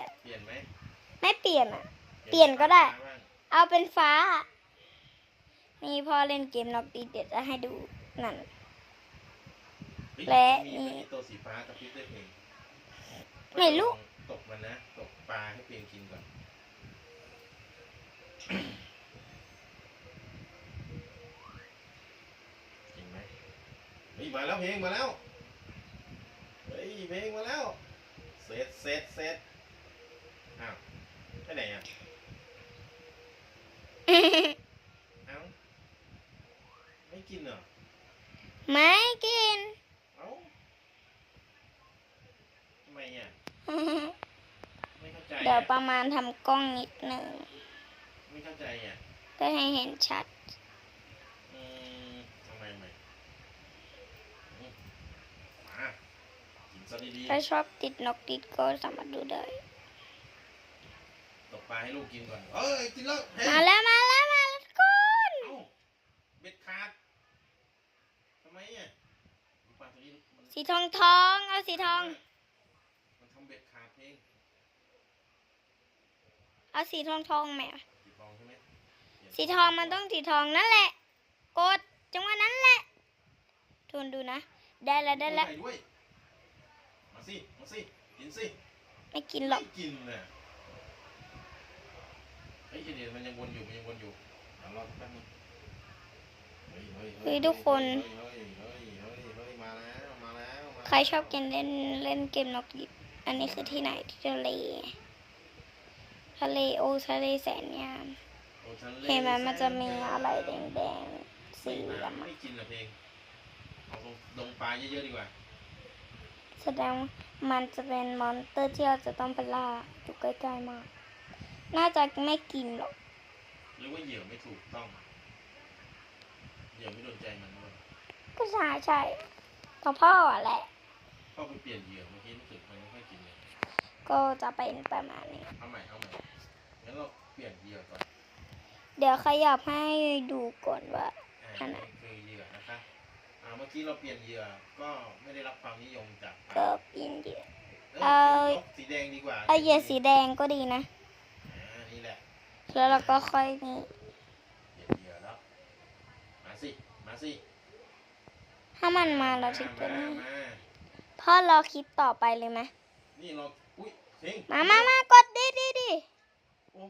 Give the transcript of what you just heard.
อะ เปลี่ยนไหมไม่เปลี่ยนอะ เปลี่ยนก็ได้ฟ้าบ้างเอาเป็นฟ้า นี่พ่อเล่นเกมน็อกดีเดี๋ยวจะให้ดูนั่นเฮ้ยและมีนี่ มีตัวสีฟ้ากระพริบด้วยเพลงไม่รู้ ตกมันนะ ตกปลาให้เพลงกินก่อน จริงไหมเฮ้ยมาแล้วเพลงมาแล้ว เฮ้ยเพลงมาแล้ว เสร็จเสร็จเสร็จอ้าวไปไหน อะเอ้าไม่กินเหรอ ไม่กิน เอ้าทำไมอะ ไม่เข้าใจเดี๋ยวอะประมาณทำกล้องนิดหนึ่งไม่เข้าใจอะเพื่อให้เห็นชัด อืมทำไมไม่อืมมากินซะดีถ้าชอบติดนกติดก็สามารถดูได้ๆตก ปลาให้ลูกกินก่อน เอ้ยกินแล้วเฮ้ยมาแล้วมาแล้วมาแล้วทุกคนเอ้าเบ็ดขาดทำไมอะลูกปลาตัวนี้มันสีทองทองเอาสีทอง มันทำเบ็ดขาดเองเอาสีทองทองแหมสีทองใช่ไหมเปลี่ยนสีทองมันต้องสีทองนั่นแหละ กดจังหวะนั้นแหละทวนดูนะ ได้แล้วได้แล้วใส่ด้วยมาสิ มาสิ กินสิ ไม่กินหรอกไม่กินน่ะเฮ้ย เดี๋ยวมันยังวนอยู่มันยังวนอยู่เดี๋ยวรอแป๊บนึงเฮ้ยเฮ้ยเฮ้ยทุกคน เฮ้ยเฮ้ยเฮ้ยเฮ้ยมาแล้วมาแล้วมาแล้วใครชอบกินเล่นเล่นเกมนกหยิบ อันนี้คือที่ไหนที่ทะเล ทะเลโอทะเลแสนงามโอ้ทะลเห็นไหมมันจะมีอะไรแดงๆไม่สีเหลืองไม่อะกินเหรอเพลงเอาลงลงปลาเยอะๆดีกว่าแสดงว่ามันจะเป็นมอนเตอร์ที่เราจะต้องไปล่าอยู่ใกล้ๆมาก น่าจะไม่กินหรอก หรือว่าเหยื่อไม่ถูกต้องเหยื่อไม่โดนใจมันด้วยก็ใช่ใช่เพราะพ่ออะแหละก็ไปเปลี่ยนเหยื่อเมื่อกี้รู้สึกมันไม่ค่อยกินเลย ก็จะเป็นประมาณนี้ เอาใหม่เอาใหม่งั้นเราเปลี่ยนเหยื่อก่อนเดี๋ยวขยับให้ดูก่อนว่า อ่าอันไหน นี่คือเหยื่อนะคะอ่าเมื่อกี้เราเปลี่ยนเหยื่อก็ไม่ได้รับความนิยมจากก็ปีนเดียวเอ้ยเอาสีแดงดีกว่าเอาเหยื่อสีแดงก็ดีนะอ่านี่ แหละแล้วเราก็ค่อยนี่เปลี่ยนเหยื่อแล้วมาสิ มาสิ ถ้ามันมาเราถึงจะมานี่มาพ่อรอคลิปต่อไปเลยไหมนี่เรา อุ้ยเฮ้งมามามากดดิดิดิโอ้